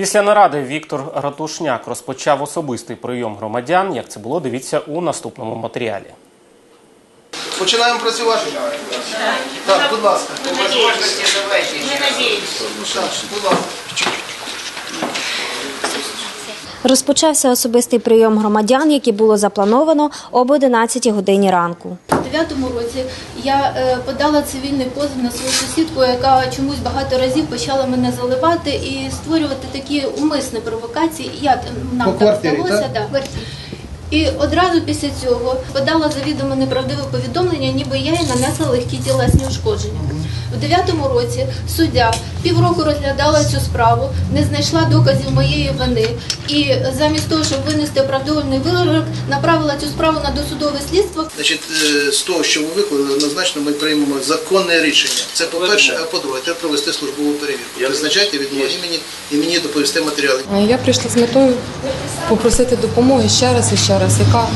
Після наради Віктор Ратушняк розпочав особистий прийом громадян. Як це було, дивіться у наступному матеріалі. Починаємо працювати? Так, будь ласка. давайте. надеемся. Так, будь ласка. Розпочався особистий прийом громадян, який було заплановано об 11 годині ранку. У 9-му році я е, подала цивільний позов на свою сусідку, яка чомусь багато разів почала мене заливати і створювати такі умисні провокації. Як нам По так квартирі, здалося, да. І одразу після цього подала завідомо неправдиве повідомлення, ніби я їй нанесла легкі тілесні ушкодження. У 9-му році суддя півроку розглядала цю справу, не знайшла доказів моєї вини і замість того, щоб винести оправдовувальний вирок, направила цю справу на досудове слідство. Значить, е, з того, що ви виклали, однозначно ми приймемо законне рішення. Це по-перше, а по-друге, треба провести службову перевірку. Призначайте від мого імені і мені доповісти матеріали. Я прийшла з метою попросити допомоги ще раз і ще раз, яка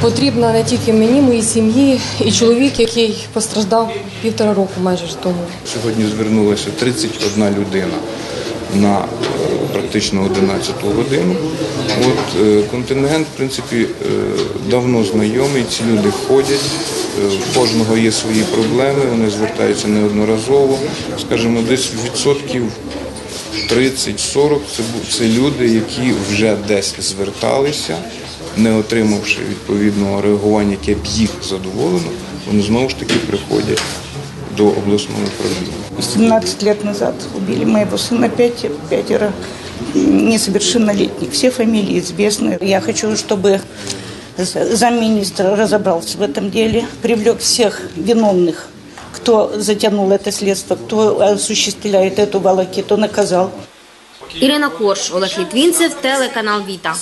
потрібна не тільки мені, моїй сім'ї і чоловік, який постраждав півтора року майже тому. Сьогодні звернулася 31 людина на е, практично 11 годину. От е, контингент, в принципі, е, давно знайомий. Ці люди ходять. В кожного є свої проблеми, вони звертаються неодноразово. Скажімо, десь відсотків 30-40 це, це люди, які вже десь зверталися, не отримавши відповідного реагування, яке б їх задоволено, вони знову ж таки приходять до обласного управління. 17 лет назад убили моего сына пять, пятеро несовершеннолетних. Все фамилии известны. Я хочу, чтобы з- замминистра разобрался в этом деле, привлек всех виновных, кто затянул это следствие, кто осуществляет эту волокиту, наказал. Ірина Корш, Олег Літвінцев, телеканал Віта.